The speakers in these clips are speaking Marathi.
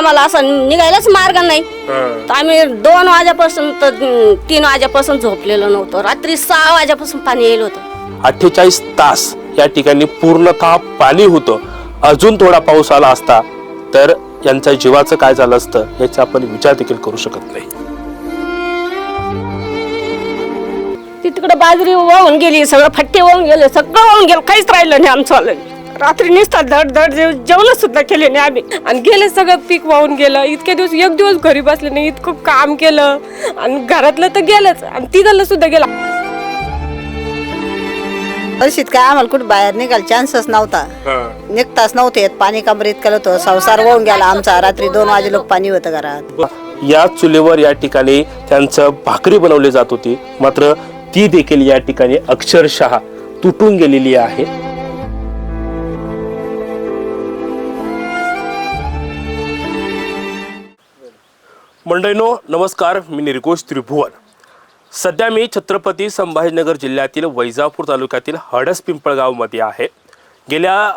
आम्हाला असं निघायलाच मार्ग नाही. तर आम्ही दोन वाजेपासून तर तीन वाजेपासून झोपलेलो नव्हतो. रात्री सहा वाजेपासून पाणी येईल होतं. अठ्ठेचाळीस तास या ठिकाणी पूर्णतः पाणी होतं. अजून थोडा पाऊस आला असता तर यांच्या जीवाचं काय झालं असतं याचा आपण विचार देखील करू शकत नाही. ती तिकडे बाजरी वाहून गेली सगळं फट्टे वाहून गेले सगळं वाहून गेलं काहीच राहिलं नाही आमचं आलं रात्री निसतात धड धड जेवण सुद्धा केले नाही आम्ही. आणि गेले सगळं पीक वाहून गेलं. इतके दिवस एक दिवस घरी बसले नाही इतकं काम केलं. आणि घरातलं तर गेलंच. आणि तिथलं सुद्धा गेलं. परिस्थित काय आम्हाला कुठे बाहेर निघाल चान्सच नव्हता. निघताच नव्हते येत. पाणी कमरीत केलं होतं. संसार वाहून गेला आमचा. रात्री दोन वाजे लोक पाणी होतं घरात. या चुलीवर या ठिकाणी त्यांचं भाकरी बनवली जात होती. मात्र ती देखील या ठिकाणी अक्षरशः तुटून गेलेली आहे. मंडळीनो नमस्कार मी निर्घोष त्रिभुवन. सध्या मी छत्रपती संभाजीनगर जिल्ह्यातील वैजापूर तालुक्यातील हडस पिंपळगावमध्ये आहे. गेल्या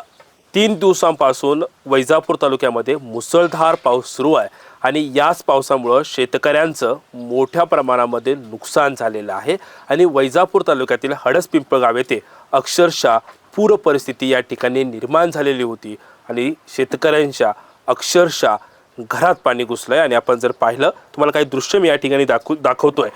तीन दिवसांपासून वैजापूर तालुक्यामध्ये मुसळधार पाऊस सुरू आहे आणि याच पावसामुळं शेतकऱ्यांचं मोठ्या प्रमाणामध्ये नुकसान झालेलं आहे आणि वैजापूर तालुक्यातील हडस पिंपळगाव येथे अक्षरशः पूर परिस्थिती या ठिकाणी निर्माण झालेली होती आणि शेतकऱ्यांच्या अक्षरशः घरात पाणी घुसलं आहे आणि आपण जर पाहिलं तुम्हाला काही दृश्य मी या ठिकाणी दाखवू दाखवतोय.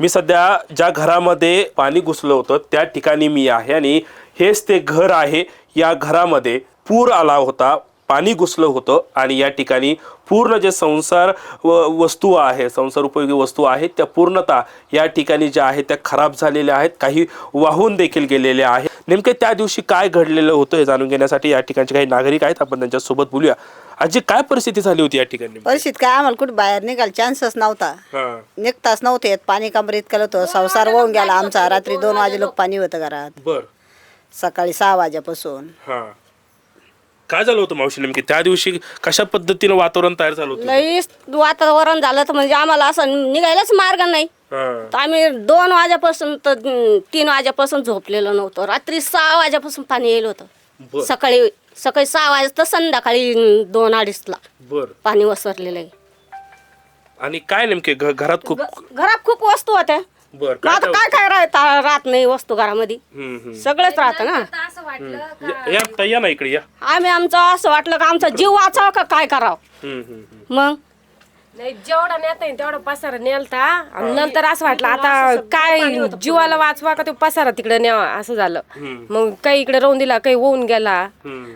मी सध्या ज्या घरामध्ये पाणी घुसलं होतं त्या ठिकाणी मी आहे आणि हेच ते घर आहे. या घरामध्ये पूर आला होता पाणी घुसलं होतं आणि या ठिकाणी पूर्ण जे संसार व वस्तू आहे संसार उपयोगी वस्तू आहेत त्या पूर्णतः या ठिकाणी ज्या आहेत त्या खराब झालेल्या आहेत काही वाहून देखील गेलेल्या आहेत. नेमके त्या दिवशी काय घडलेलं होतं हे जाणून घेण्यासाठी या ठिकाणचे काही नागरिक आहेत आपण त्यांच्यासोबत बोलूया. आजी काय परिस्थिती झाली होती या ठिकाणी? परिस्थित काय आम्हाला कुठे बाहेर निघाल चान्सच नव्हता. निघताच नव्हते येत. पाणी कमरीत केलं होतं संसार वाहून गेला आमचा. रात्री दोन वाजे लोक पाणी होतं घरात. बर. सकाळी सहा वाजेपासून. हा. काय झालं होतं मावशी नेमकी? त्या दिवशी कशा पद्धतीनं वातावरण तयार झालं होतं? लई वातावरण झालं तर म्हणजे आम्हाला असं निघायलाच मार्ग नाही. हा. तर आम्ही दोन वाजेपासून तर अं, तीन वाजेपासून झोपलेलो नव्हतो. रात्री सहा वाजेपासून पाणी येईल बर. होतं सकाळी सकाळी सहा वाजता संध्याकाळी दोन अडीचला बर. पाणी वसरलेलं आहे. आणि काय नेमके घ- घरात खूप घ- घरात खूप वस्तू होत्या. बर मग आता काय काय राहत राहत नाही वस्तू घरामध्ये. हम्म, हम्म. सगळंच राहतं ना. या- या ताई, या ना इकडे या. आम्ही आमचं असं वाटलं का आमचा जीव वाचावा का काय करावं? हम्म, हम्म, हम्म. मग? नाही जेवढा नेता येईल तेवढा पसारा नेलता. आणि नंतर असं वाटलं आता काय जीवाला वाचवा का तो पसारा तिकडे न्यावा असं झालं. मग काही इकडे राहून दिला काही होऊन गेला.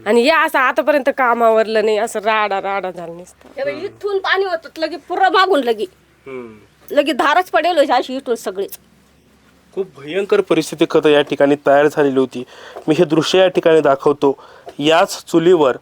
आणि या असं आतापर्यंत कामावरलं नाही असं राडा राडा झालं नुसतं. हे इथून पाणी होतं लगे पुरं मागून लगे. लगे धारच पडेल अशी इथून सगळीच खूप भयंकर परिस्थिती खतं या ठिकाणी तयार झालेली होती. मी हे दृश्य या ठिकाणी दाखवतो. याच चुलीवर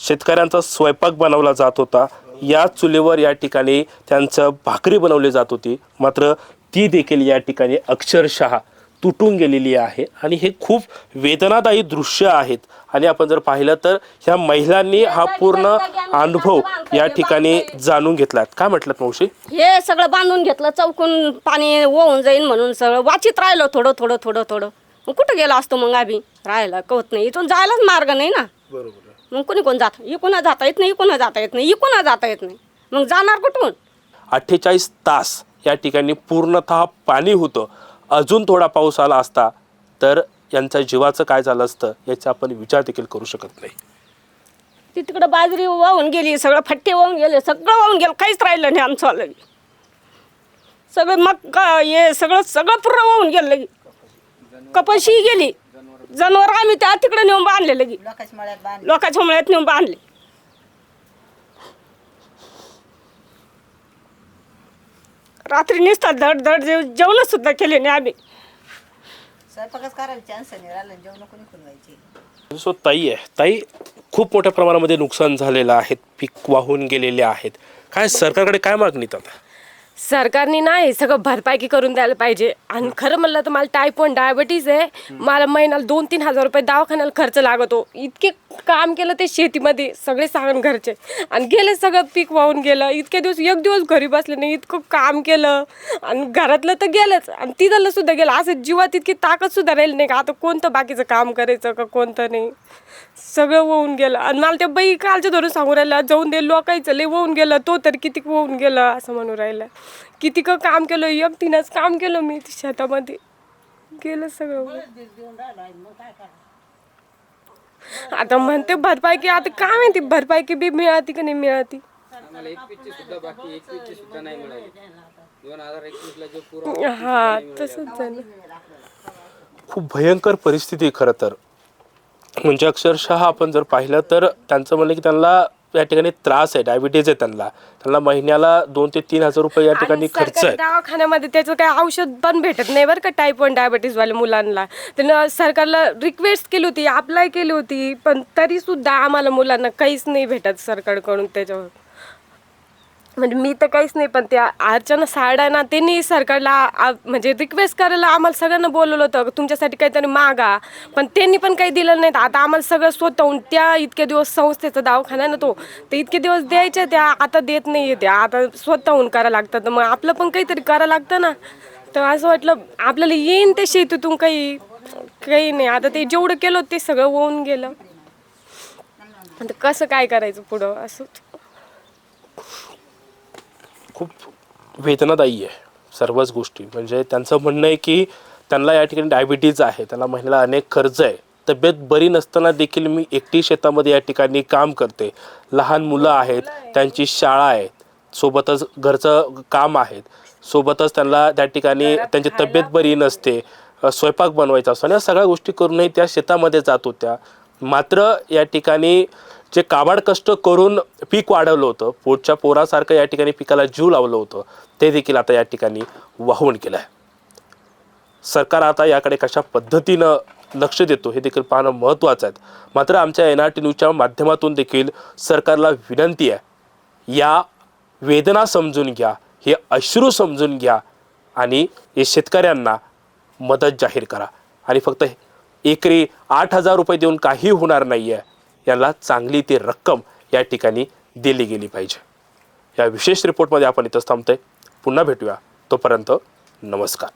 शेतकऱ्यांचा स्वयंपाक बनवला जात होता. याच चुलीवर या ठिकाणी त्यांचं भाकरी बनवली जात होती. मात्र ती देखील या ठिकाणी अक्षरशः तुटून गेलेली आहे आणि हे खूप वेदनादायी दृश्य आहेत. आणि आपण जर पाहिलं तर ह्या महिलांनी हा पूर्ण अनुभव या ठिकाणी जाणून घेतला काय म्हटलं मावशी? हे सगळं बांधून घेतलं चौकून पाणी वाहून जाईन म्हणून सगळं वाचित राहिलं थोडं थोडं थोडं थोडं. मग कुठं गेलो असतो मग आम्ही? राहायला कवत नाही. इथून जायलाच मार्ग नाही ना? बरोबर. मग कुणी कोण जात? इकुणा जाता येत नाही इकुणा जाता येत नाही इकुणा जाता येत नाही. मग जाणार कुठून? अठ्ठेचाळीस तास या ठिकाणी पूर्णतः पाणी होतं. अजून थोडा पाऊस आला असता तर यांच्या जीवाचं काय झालं असतं याचा आपण विचार देखील करू शकत नाही. ती तिकडे बाजरी वाहून गेली सगळं फट्टे वाहून गेले सगळं वाहून गेलं काहीच राहिलं नाही आमचं लगे सगळं मग हे सगळं सगळं पुरं वाहून गेलं लगे कपाशी गेली. जनावर आम्ही त्या तिकडे नेऊन बांधले लगे. लोकांच्या मळ्यात बांधले. लोकांच्या मळ्यात नेऊन बांधले. रात्री निसतात धड धड जेवण सुद्धा केले नाही आम्ही. स्वयंपाकच करायला चान्स नाही राहिला जेवण कोणी कोण व्हायचे सो ताई आहे. ताई खूप मोठ्या प्रमाणामध्ये नुकसान झालेलं आहे पीक वाहून गेलेले आहेत. काय सरकारकडे काय मागणी आहेत आता? सरकारने नाही सगळं भरपाई करून द्यायला पाहिजे. आणि खरं म्हणलं तर मला टाईप वन डायबिटीज आहे. मला महिन्याला दोन तीन हजार रुपये दवाखान्याला खर्च लागतो. इतके काम केलं ते शेतीमध्ये सगळे सांगून घरचे. आणि गेले सगळं पीक वाहून गेलं. इतके दिवस एक दिवस घरी बसले नाही इतकं काम केलं. आणि घरातलं तर गेलंच. आणि तिथलं सुद्धा गेलं. असं जीवात इतकी ताकद सुद्धा राहिली नाही का? आता कोणतं बाकीचं काम करायचं का कोणतं नाही? सगळं होऊन गेलं. आणि मला त्या बाई कालच्या धरून सांगून राहिलं जाऊन दे लोकायचं. लय होऊन गेलं. तो तर किती होऊन गेलं असं म्हणून राहिलं किती का काम केलं एकटीनंच काम केलं मी ते शेतामध्ये गेलं सगळं. आता म्हणते भरपाई की आता काय माहिती भरपाई की बी मिळाती की नाही मिळाती. आम्हाला सुद्धा बाकी एकवीसची सुद्धा नाही मिळाली. दोन हजार एकवीसला जो पुरा हा तसंच झालं. खूप भयंकर परिस्थिती आहे खरं तर. म्हणजे अक्षरशः आपण जर पाहिलं तर त्यांचं म्हणणं की त्यांना या ठिकाणी त्रास आहे डायबिटीज आहे त्यांना. त्यांना महिन्याला दोन ते तीन हजार रुपये या ठिकाणी आणि खर्च सरकारी आहे. दवाखान्यामध्ये त्याचं काही औषध पण भेटत नाही बरं का टाईप वन डायबिटीस वाल्या मुलांना. त्यानं सरकारला रिक्वेस्ट केली होती अप्लाय केली होती पण तरी सुद्धा आम्हाला मुलांना काहीच नाही भेटत सरकारकडून त्याच्यावर. म्हणजे मी तर काहीच नाही पण त्या अर्चना साड्या ना त्यांनी सरकारला म्हणजे रिक्वेस्ट करायला आम्हाला सगळ्यांना बोलवलं होतं तुमच्यासाठी काहीतरी मागा. पण त्यांनी पण काही दिलं नाही. आता आम्हाला सगळं स्वतःहून त्या इतके दिवस संस्थेचा दवाखाना ना तो तर इतके दिवस द्यायचे त्या आता देत नाही त्या. आता स्वतःहून करायला लागतं तर मग आपलं पण काहीतरी करायला लागतं ना. तर असं वाटलं आपल्याला येईन ते शेतीतून काही काही नाही. आता ते जेवढं केलं ते सगळं होऊन गेलं. आता कसं काय करायचं पुढं? असं. खूप वेदनादायी आहे सर्वच गोष्टी. म्हणजे त्यांचं म्हणणं आहे की त्यांना या ठिकाणी डायबिटीज आहे त्यांना महिन्याला अनेक खर्च आहे. तब्येत बरी नसताना देखील मी एकटी शेतामध्ये या ठिकाणी काम करते. लहान मुलं आहेत त्यांची शाळा आहे सोबतच घरचं काम आहेत. सोबतच त्यांना त्या ठिकाणी त्यांची तब्येत बरी नसते. स्वयंपाक बनवायचा असतो आणि या सगळ्या गोष्टी करूनही त्या शेतामध्ये जात होत्या. मात्र या ठिकाणी जे काबाड कष्ट करून पीक वाढवलं होतं पोटच्या पोरासारखं या ठिकाणी पिकाला जीव लावलं होतं ते देखील आता या ठिकाणी वाहून गेलं आहे सरकार आता याकडे कशा पद्धतीनं लक्ष देतो हे देखील पाहणं महत्त्वाचं आहे. मात्र आमच्या एन आर टी न्यूजच्या माध्यमातून देखील सरकारला विनंती आहे या वेदना समजून घ्या हे अश्रू समजून घ्या आणि हे शेतकऱ्यांना मदत जाहीर करा. आणि फक्त एकरी आठ हजार रुपये देऊन काही होणार नाही आहे याला चांगली ती रक्कम या ठिकाणी दिली गेली पाहिजे. या विशेष रिपोर्टमध्ये आपण इथंच थांबतोय. पुन्हा भेटूया. तोपर्यंत नमस्कार.